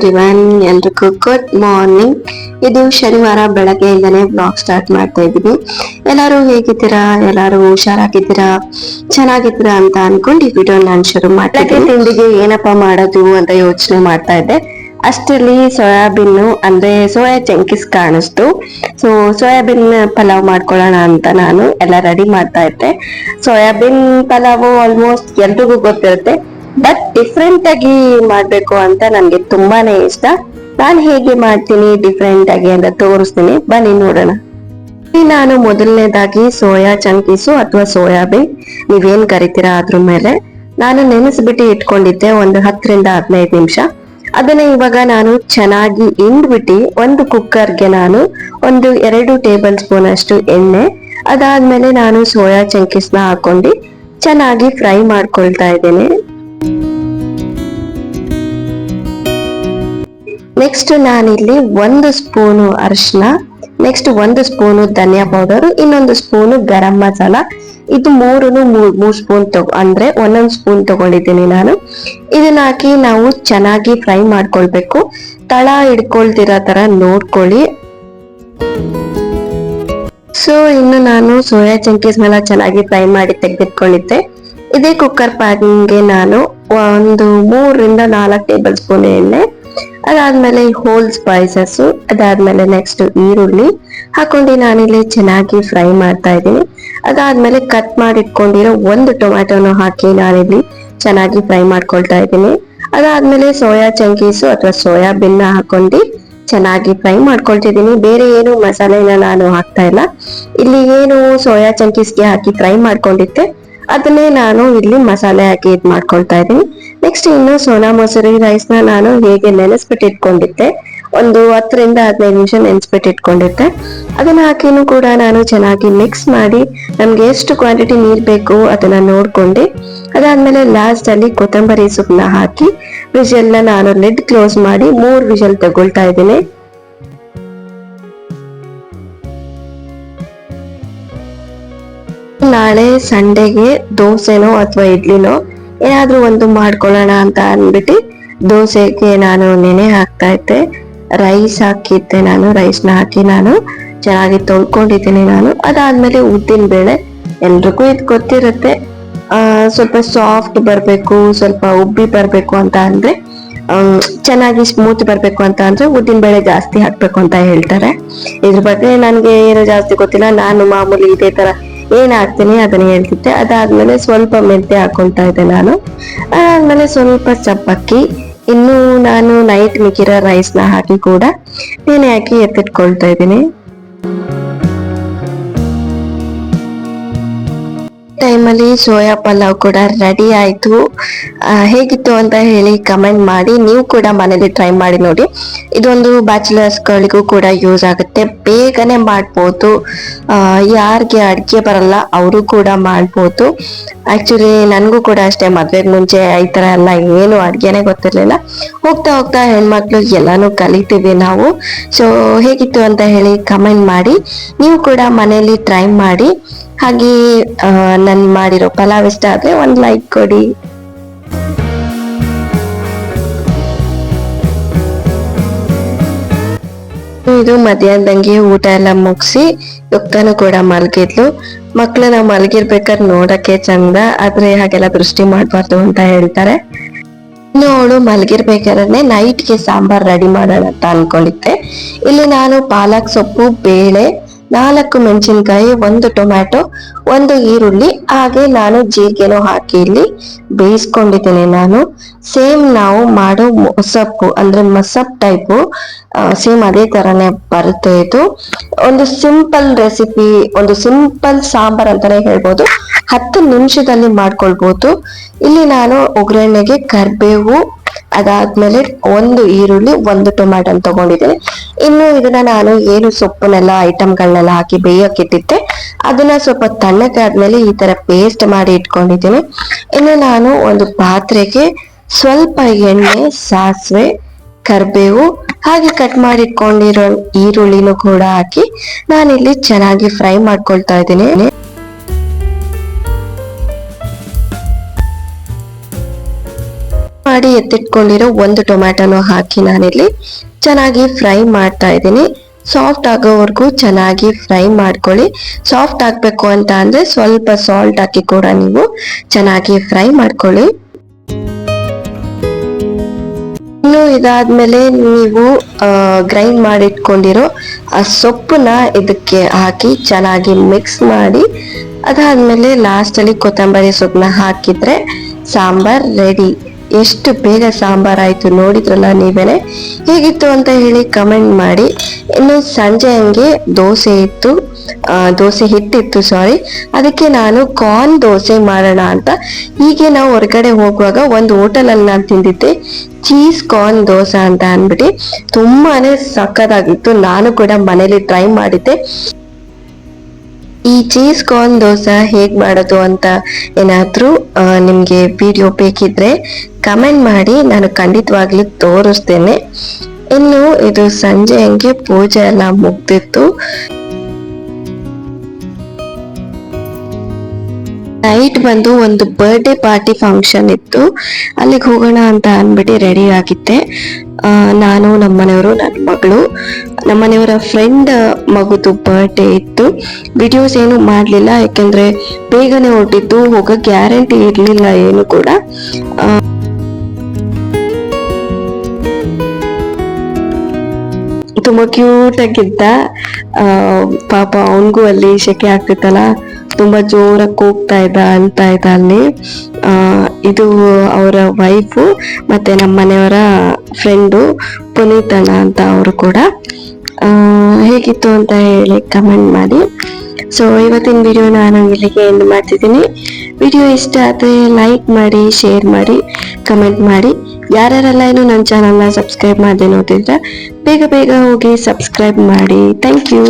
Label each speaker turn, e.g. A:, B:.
A: Everyone ಎಲ್ರಿಗೂ good morning ಇದು ಶನಿವಾರ ಬೆಳಗ್ಗೆಯಿಂದನೇ ಬ್ಲಾಗ್ ಸ್ಟಾರ್ಟ್ ಮಾಡ್ತಾ ಇದ್ದೀನಿ. ಎಲ್ಲರೂ ಹೇಗಿದ್ದೀರಾ? ಎಲ್ಲರೂ ಹುಷಾರಾಗಿದ್ದೀರಾ? ಚೆನ್ನಾಗಿದ್ದೀರಾ ಅಂತ ಅನ್ಕೊಂಡು ಈ ವಿಡಿಯೋ ನಾನು ಶುರು ಮಾಡ್ತೇನೆ ತಿಂಡಿಗೆ ಏನಪ್ಪಾ ಮಾಡೋದು ಅಂತ ಯೋಚನೆ ಮಾಡ್ತಾ ಇದ್ದೆ. ಅಷ್ಟರಲ್ಲಿ ಸೋಯಾಬೀನ್, ಅಂದ್ರೆ ಸೋಯಾ ಚಂಕಿಸ್ ಕಾಣಿಸ್ತು. ಸೊ ಸೋಯಾಬೀನ್ ಪಲಾವ್ ಮಾಡ್ಕೊಳ್ಳೋಣ ಅಂತ ನಾನು ಎಲ್ಲ ರೆಡಿ ಮಾಡ್ತಾ ಇದ್ದೆ. ಸೋಯಾಬೀನ್ ಪಲಾವ್ ಆಲ್ಮೋಸ್ಟ್ ಎಲ್ರಿಗೂ ಗೊತ್ತಿರುತ್ತೆ. ಬಟ್ ಡಿಫ್ರೆಂಟ್ ಆಗಿ ಮಾಡ್ಬೇಕು ಅಂತ ನನ್ಗೆ ತುಂಬಾನೇ ಇಷ್ಟ. ನಾನ್ ಹೇಗೆ ಮಾಡ್ತೀನಿ ಡಿಫ್ರೆಂಟ್ ಆಗಿ ಅಂತ ತೋರಿಸ್ತೀನಿ. ಬನ್ನಿ ನೋಡೋಣ. ಇಲ್ಲಿ ನಾನು ಮೊದಲನೇದಾಗಿ ಸೋಯಾ ಚಂಕೀಸು ಅಥವಾ ಸೋಯಾಬೀನ್ ನೀವೇನ್ ಕರಿತೀರಾ ಅದ್ರ ಮೇಲೆ. ನಾನು ನೆನೆಸ್ಬಿಟ್ಟು ಇಟ್ಕೊಂಡಿದ್ದೆ ಒಂದು ಹತ್ತರಿಂದ ಹದಿನೈದು ನಿಮಿಷ. ಅದನ್ನ ಇವಾಗ ನಾನು ಚೆನ್ನಾಗಿ ಹಿಂಡ್ಬಿಟ್ಟು ಒಂದು ಕುಕ್ಕರ್ಗೆ ನಾನು ಒಂದು ಎರಡು ಟೇಬಲ್ ಸ್ಪೂನ್ ಅಷ್ಟು ಎಣ್ಣೆ. ಅದಾದ್ಮೇಲೆ ನಾನು ಸೋಯಾ ಚಂಕೀಸ್ನ ಹಾಕೊಂಡು ಚೆನ್ನಾಗಿ ಫ್ರೈ ಮಾಡ್ಕೊಳ್ತಾ ಇದ್ದೇನೆ. ನೆಕ್ಸ್ಟ್ ನಾನಿಲ್ಲಿ ಒಂದು ಸ್ಪೂನು ಅರಿಶಿನ ನೆಕ್ಸ್ಟ್ ಒಂದು ಸ್ಪೂನು ಧನಿಯಾ ಪೌಡರ್, ಇನ್ನೊಂದು ಸ್ಪೂನು ಗರಂ ಮಸಾಲ. ಇದು ಮೂರನ್ನು ಮೂರು ಸ್ಪೂನ್ ತಗೋ ಅಂದ್ರೆ ಒಂದೊಂದು ಸ್ಪೂನ್ ತಗೊಂಡಿದ್ದೀನಿ ನಾನು. ಇದನ್ನ ಹಾಕಿ ನಾವು ಚೆನ್ನಾಗಿ ಫ್ರೈ ಮಾಡ್ಕೊಳ್ಬೇಕು. ತಳ ಹಿಡ್ಕೊಳ್ತಿರೋ ತರ ನೋಡ್ಕೊಳ್ಳಿ. ಸೊ ಇನ್ನು ನಾನು ಸೋಯಾ ಚಂಕೀಸ್ ಮೇಲೆ ಚೆನ್ನಾಗಿ ಫ್ರೈ ಮಾಡಿ ತೆಗೆದಿಟ್ಕೊಂಡಿದ್ದೆ. ಇದೇ ಕುಕ್ಕರ್ ಪ್ಯಾನ್ಗೆ ನಾನು ಒಂದು ಮೂರರಿಂದ ನಾಲ್ಕು ಟೇಬಲ್ ಸ್ಪೂನ್ ಎಣ್ಣೆ ಅದಾದ್ಮೇಲೆ ಹೋಲ್ ಸ್ಪೈಸಸ್ ಅದಾದ್ಮೇಲೆ ನೆಕ್ಸ್ಟ್ ಈರುಳ್ಳಿ ಹಾಕೊಂಡು ನಾನಿಲ್ಲಿ ಚೆನ್ನಾಗಿ ಫ್ರೈ ಮಾಡ್ತಾ ಇದ್ದೀನಿ. ಅದಾದ್ಮೇಲೆ ಕಟ್ ಮಾಡಿಟ್ಕೊಂಡಿರೋ ಒಂದು ಟೊಮ್ಯಾಟೊನ ಹಾಕಿ ನಾನಿಲ್ಲಿ ಚೆನ್ನಾಗಿ ಫ್ರೈ ಮಾಡ್ಕೊಳ್ತಾ ಇದ್ದೀನಿ. ಅದಾದ್ಮೇಲೆ ಸೋಯಾ ಚಂಕೀಸು ಅಥವಾ ಸೋಯಾಬೀನ್ ಹಾಕೊಂಡು ಚೆನ್ನಾಗಿ ಫ್ರೈ ಮಾಡ್ಕೊಳ್ತಿದ್ದೀನಿ. ಬೇರೆ ಏನು ಮಸಾಲೆನ ನಾನು ಹಾಕ್ತಾ ಇಲ್ಲ. ಇಲ್ಲಿ ಏನು ಸೋಯಾ ಚಂಕೀಸ್ಗೆ ಹಾಕಿ ಫ್ರೈ ಮಾಡ್ಕೊಂಡಿದ್ದೆ, ಅದನ್ನೇ ನಾನು ಇಲ್ಲಿ ಮಸಾಲೆ ಹಾಕಿ ಇದ್ ಮಾಡ್ಕೊಳ್ತಾ ಇದ್ದೀನಿ. ನೆಕ್ಸ್ಟ್ ಇನ್ನು ಸೋನಾ ಮೊಸರಿ ರೈಸ್ ನಾನು ಹೇಗೆ ನೆನೆಸ್ಬಿಟ್ಟಿಟ್ಕೊಂಡಿದ್ದೆ, ಒಂದು ಹತ್ತರಿಂದ ಹದಿನೈದು ನಿಮಿಷ ನೆನೆಸ್ಬಿಟ್ಟಿಟ್ಕೊಂಡಿದ್ದೆ. ಅದನ್ನ ಹಾಕಿನೂ ಕೂಡ ನಾನು ಚೆನ್ನಾಗಿ ಮಿಕ್ಸ್ ಮಾಡಿ, ನಮ್ಗೆ ಎಷ್ಟು ಕ್ವಾಂಟಿಟಿ ನೀರ್ ಬೇಕು ಅದನ್ನ ನೋಡ್ಕೊಂಡು, ಅದಾದ್ಮೇಲೆ ಲಾಸ್ಟ್ ಅಲ್ಲಿ ಕೊತ್ತಂಬರಿ ಸೊಪ್ಪನ್ನ ಹಾಕಿ ವಿಷಲ್ ನಾನು ಲಿಡ್ ಕ್ಲೋಸ್ ಮಾಡಿ ಮೂರ್ ವಿಷಲ್ ತಗೊಳ್ತಾ ಇದ್ದೀನಿ. ನಾಳೆ ಸಂಡೆಗೆ ದೋಸೆನೋ ಅಥವಾ ಇಡ್ಲಿನೋ ಏನಾದ್ರೂ ಒಂದು ಮಾಡ್ಕೊಳ್ಳೋಣ ಅಂತ ಅಂದ್ಬಿಟ್ಟು ದೋಸೆಗೆ ನಾನು ನೆನೆ ಹಾಕ್ತಾ ಇದ್ದೆ. ರೈಸ್ ಹಾಕಿದ್ದೆ ನಾನು ರೈಸ್ನ ಹಾಕಿ ನಾನು ಚೆನ್ನಾಗಿ ತೊಳ್ಕೊಂಡಿದ್ದೀನಿ ನಾನು. ಅದಾದ್ಮೇಲೆ ಉದ್ದಿನ ಬೇಳೆ ಎಲ್ರಿಗೂ ಇದು ಗೊತ್ತಿರುತ್ತೆ. ಸ್ವಲ್ಪ ಸಾಫ್ಟ್ ಬರಬೇಕು, ಸ್ವಲ್ಪ ಉಬ್ಬಿ ಬರಬೇಕು ಅಂತ ಅಂದ್ರೆ ಚೆನ್ನಾಗಿ ಸ್ಮೂತ್ ಬರಬೇಕು ಅಂತ ಅಂದ್ರೆ ಉದ್ದಿನ ಬೇಳೆ ಜಾಸ್ತಿ ಹಾಕ್ಬೇಕು ಅಂತ ಹೇಳ್ತಾರೆ. ಇದ್ರ ಬಗ್ಗೆ ನನಗೆ ಏನು ಜಾಸ್ತಿ ಗೊತ್ತಿಲ್ಲ. ನಾನು ಮಾಮೂಲಿ ಇದೇ ತರ ಏನ್ ಹಾಕ್ತೀನಿ ಅದನ್ನ ಹೇಳ್ತಿದ್ದೆ. ಅದಾದ್ಮೇಲೆ ಸ್ವಲ್ಪ ಮೆಂತೆ ಹಾಕೊಂತಾ ಇದ್ದೆ ನಾನು. ಅದಾದ್ಮೇಲೆ ಸ್ವಲ್ಪ ಚಪ್ಪಕ್ಕಿ ಇನ್ನು ನಾನು ನೈಟ್ ಮಿಕ್ಕಿರೋ ರೈಸ್ನ ಹಾಕಿ ಕೂಡ, ನೆನೆ ಹಾಕಿ ಎತ್ತಿಟ್ಕೊಳ್ತಾ ಇದ್ದೀನಿ. ಟೈಮಲ್ಲಿ ಸೋಯಾ ಪಲಾವ್ ಕೂಡ ರೆಡಿ ಆಯಿತು. ಹೇಗಿತ್ತು ಅಂತ ಹೇಳಿ ಕಮೆಂಟ್ ಮಾಡಿ. ನೀವು ಕೂಡ ಮನೇಲಿ ಟ್ರೈ ಮಾಡಿ ನೋಡಿ. ಇದೊಂದು ಬ್ಯಾಚುಲರ್ಸ್ಗಳಿಗೂ ಕೂಡ ಯೂಸ್ ಆಗುತ್ತೆ. ಬೇಗನೆ ಮಾಡ್ಬೋದು. ಯಾರಿಗೆ ಅಡುಗೆ ಬರಲ್ಲ ಅವರು ಕೂಡ ಮಾಡ್ಬೋದು. ಆ್ಯಕ್ಚುಲಿ ನನಗೂ ಕೂಡ ಅಷ್ಟೇ, ಮದುವೆಗೆ ಮುಂಚೆ ಈ ಥರ ಎಲ್ಲ ಏನು ಅಡುಗೆನೇ ಗೊತ್ತಿರಲಿಲ್ಲ. ಹೋಗ್ತಾ ಹೋಗ್ತಾ ಹೆಣ್ಮಕ್ಳು ಎಲ್ಲಾನು ಕಲಿತೀವಿ ನಾವು. ಸೊ ಹೇಗಿತ್ತು ಅಂತ ಹೇಳಿ ಕಮೆಂಟ್ ಮಾಡಿ. ನೀವು ಕೂಡ ಮನೆಯಲ್ಲಿ ಟ್ರೈ ಮಾಡಿ. ಹಾಗೆ ನನ್ ಮಾಡಿರೋ ಪಲಾವ್ ಇಷ್ಟ ಆದ್ರೆ ಒಂದ್ ಲೈಕ್ ಕೊಡಿ. ಇದು ಮಧ್ಯಾಹ್ನದಂಗೆ ಊಟ ಎಲ್ಲ ಮುಗಿಸಿ ಯುಕ್ತನು ಕೂಡ ಮಲಗಿದ್ಲು. ಮಕ್ಕಳನ್ನ ಮಲಗಿರ್ಬೇಕಾದ್ರೆ ನೋಡಕ್ಕೆ ಚಂದ, ಆದ್ರೆ ಹಾಗೆಲ್ಲ ದೃಷ್ಟಿ ಮಾಡಬಾರ್ದು ಅಂತ ಹೇಳ್ತಾರೆ. ನೋಡು, ಮಲಗಿರ್ಬೇಕಾದ್ರೆ ನೈಟ್ಗೆ ಸಾಂಬಾರ್ ರೆಡಿ ಮಾಡೋಣ ಅಂತ ಅನ್ಕೊಂಡಿದ್ದೆ. ಇಲ್ಲಿ ನಾನು ಪಾಲಕ್ ಸೊಪ್ಪು, ಬೇಳೆ ನಾಲ್ಕು ಮೆಣಸಿನ್ಕಾಯಿ, ಒಂದು ಟೊಮ್ಯಾಟೊ, ಒಂದು ಈರುಳ್ಳಿ, ಹಾಗೆ ನಾನು ಜೀರಿಗೆನೂ ಹಾಕಿ ಇಲ್ಲಿ ಬೇಯಿಸ್ಕೊಂಡಿದ್ದೇನೆ ನಾನು. ಸೇಮ್ ನಾವು ಮಾಡೋ ಮೊಸಪ್ಪು ಅಂದ್ರೆ ಮಸಪ್ ಟೈಪು ಸೇಮ್ ಅದೇ ತರನೇ ಬರುತ್ತೆ ಇದು. ಒಂದು ಸಿಂಪಲ್ ರೆಸಿಪಿ, ಒಂದು ಸಿಂಪಲ್ ಸಾಂಬಾರ್ ಅಂತಾನೆ ಹೇಳ್ಬೋದು. ಹತ್ತು ನಿಮಿಷದಲ್ಲಿ ಮಾಡ್ಕೊಳ್ಬಹುದು ಇಲ್ಲಿ ನಾನು ಒಗ್ಗರಣೆಗೆ ಕರ್ಬೇವು ಅದಾದ್ಮೇಲೆ ಒಂದು ಈರುಳ್ಳಿ, ಒಂದು ಟೊಮ್ಯಾಟೊ ತಗೊಂಡಿದ್ದೀನಿ. ಇನ್ನು ಇದನ್ನ ನಾನು ಏನು ಸೊಪ್ಪನ್ನೆಲ್ಲ ಐಟಮ್ಗಳನ್ನೆಲ್ಲ ಹಾಕಿ ಬೇಯಕ್ಕಿಟ್ಟಿದ್ದೆ ಅದನ್ನ ಸ್ವಲ್ಪ ತಣ್ಣಗಾದ್ಮೇಲೆ ಈ ತರ ಪೇಸ್ಟ್ ಮಾಡಿ ಇಟ್ಕೊಂಡಿದ್ದೀನಿ. ಇನ್ನು ನಾನು ಒಂದು ಪಾತ್ರೆಗೆ ಸ್ವಲ್ಪ ಎಣ್ಣೆ, ಸಾಸಿವೆ, ಕರ್ಬೇವು ಹಾಗೆ ಕಟ್ ಮಾಡಿ ಇಟ್ಕೊಂಡಿರೋ ಈರುಳ್ಳಿನೂ ಕೂಡ ಹಾಕಿ ನಾನಿಲ್ಲಿ ಚೆನ್ನಾಗಿ ಫ್ರೈ ಮಾಡ್ಕೊಳ್ತಾ ಇದ್ದೀನಿ. ಮಾಡಿ ಎತ್ತಿಟ್ಕೊಂಡಿರೋ ಒಂದು ಟೊಮ್ಯಾಟೊನು ಹಾಕಿ ನಾನಿಲ್ಲಿ ಚೆನ್ನಾಗಿ ಫ್ರೈ ಮಾಡ್ತಾ ಇದ್ದೀನಿ. ಸಾಫ್ಟ್ ಆಗೋವರೆಗೂ ಚೆನ್ನಾಗಿ ಫ್ರೈ ಮಾಡ್ಕೊಳ್ಳಿ. ಸಾಫ್ಟ್ ಆಗಬೇಕು ಅಂತ ಅಂದರೆ ಸ್ವಲ್ಪ ಸಾಲ್ಟ್ ಹಾಕಿ ಕೂಡ ನೀವು ಚೆನ್ನಾಗಿ ಫ್ರೈ ಮಾಡ್ಕೊಳ್ಳಿ. ಇನ್ನು ಇದಾದ್ಮೇಲೆ ನೀವು ಗ್ರೈಂಡ್ ಮಾಡಿಟ್ಕೊಂಡಿರೋ ಆ ಸೊಪ್ಪನ್ನ ಇದಕ್ಕೆ ಹಾಕಿ ಚೆನ್ನಾಗಿ ಮಿಕ್ಸ್ ಮಾಡಿ, ಅದಾದ್ಮೇಲೆ ಲಾಸ್ಟಲ್ಲಿ ಕೊತ್ತಂಬರಿ ಸೊಪ್ಪನ್ನ ಹಾಕಿದ್ರೆ ಸಾಂಬಾರ್ ರೆಡಿ. ಎಷ್ಟು ಬೇಗ ಸಾಂಬಾರ್ ಆಯ್ತು ನೋಡಿದ್ರಲ್ಲ ನೀವೇನೆ? ಹೇಗಿತ್ತು ಅಂತ ಹೇಳಿ ಕಮೆಂಟ್ ಮಾಡಿ. ಇನ್ನು ಸಂಜೆ ಹಂಗೆ ದೋಸೆ ಇತ್ತು. ದೋಸೆ ಹಿಟ್ಟಿತ್ತು ಸಾರಿ ಅದಕ್ಕೆ ನಾನು ಕಾರ್ನ್ ದೋಸೆ ಮಾಡೋಣ ಅಂತ. ಹೀಗೆ ನಾವು ಹೊರಗಡೆ ಹೋಗುವಾಗ ಒಂದು ಹೋಟೆಲಲ್ಲಿ ನಾನು ತಿಂದಿದ್ದೆ. ಚೀಸ್ ಕಾರ್ನ್ ದೋಸೆ ಅಂತ ಅಂದ್ಬಿಟ್ಟು. ತುಂಬಾನೇ ಸಕ್ಕತ್ತಾಗಿತ್ತು ನಾನು ಕೂಡ ಮನೇಲಿ ಟ್ರೈ ಮಾಡಿದ್ದೆ. ಈ ಚೀಸ್ ಕಾರ್ನ್ ದೋಸೆ ಹೇಗೆ ಮಾಡೋದು ಅಂತ ಏನಾದರೂ ನಿಮಗೆ ವಿಡಿಯೋ ಬೇಕಿದ್ರೆ ಕಮೆಂಟ್ ಮಾಡಿ, ನಾನು ಖಂಡಿತವಾಗ್ಲೂ ತೋರಿಸ್ತೇನೆ. ಇನ್ನು ಇದು ಸಂಜೆ ಹಂಗೆ ಪೂಜೆ ಎಲ್ಲ ಮುಗ್ದಿತ್ತು. ನೈಟ್ ಬಂದು ಒಂದು ಬರ್ಡೇ ಪಾರ್ಟಿ ಫಂಕ್ಷನ್ ಇತ್ತು. ಅಲ್ಲಿಗೆ ಹೋಗೋಣ ಅಂತ ಅಂದ್ಬಿಟ್ಟು ರೆಡಿ ಆಗಿದ್ದೆ. ನಾನು ನಮ್ಮನೆಯವರು ನನ್ನ ಮಗಳು. ನಮ್ಮನೆಯವರ ಫ್ರೆಂಡ್ ಮಗುದು ಬರ್ಡೇ ಇತ್ತು. ವಿಡಿಯೋಸ್ ಏನು ಮಾಡಲಿಲ್ಲ, ಯಾಕೆಂದರೆ ಬೇಗನೆ ಹೊರಟಿದ್ದು, ಹೋಗೋ ಗ್ಯಾರಂಟಿ ಇರಲಿಲ್ಲ ಏನು ಕೂಡ. ತುಂಬ ಕ್ಯೂಟಾಗಿದ್ದ ಪಾಪ ಅವನಿಗೂ ಅಲ್ಲಿ ಶೆಕೆ ಆಗ್ತಿತ್ತಲ್ಲ. ತುಂಬಾ ಜೋರಾಗಿ ಕೂಗ್ತಾ ಇದ್ದ ಅಂತ ಇದ್ದ ಅಲ್ಲಿ ಇದು ಅವರ ವೈಫು ಮತ್ತೆ ನಮ್ಮ ಮನೆಯವರ ಫ್ರೆಂಡು ಪುನೀತಣ್ಣ ಅಂತ ಅವರು ಕೂಡ. ಹೇಗಿತ್ತು ಅಂತ ಹೇಳಿ ಕಮೆಂಟ್ ಮಾಡಿ. ಸೊ ಇವತ್ತಿನ ವಿಡಿಯೋ ನಾನು ಇಲ್ಲಿಗೆ ಎಂಡ್ ಮಾಡ್ತಿದ್ದೀನಿ. ವಿಡಿಯೋ ಇಷ್ಟ ಆದರೆ ಲೈಕ್ ಮಾಡಿ ಶೇರ್ ಮಾಡಿ ಕಮೆಂಟ್ ಮಾಡಿ. ಯಾರ್ಯಾರೆಲ್ಲ ಏನು ನನ್ನ ಚಾನಲ್ನ ಸಬ್ಸ್ಕ್ರೈಬ್ ಮಾಡದೆ ನೋಡಿದ್ರೆ ಬೇಗ ಬೇಗ ಹೋಗಿ ಸಬ್ಸ್ಕ್ರೈಬ್ ಮಾಡಿ. Thank you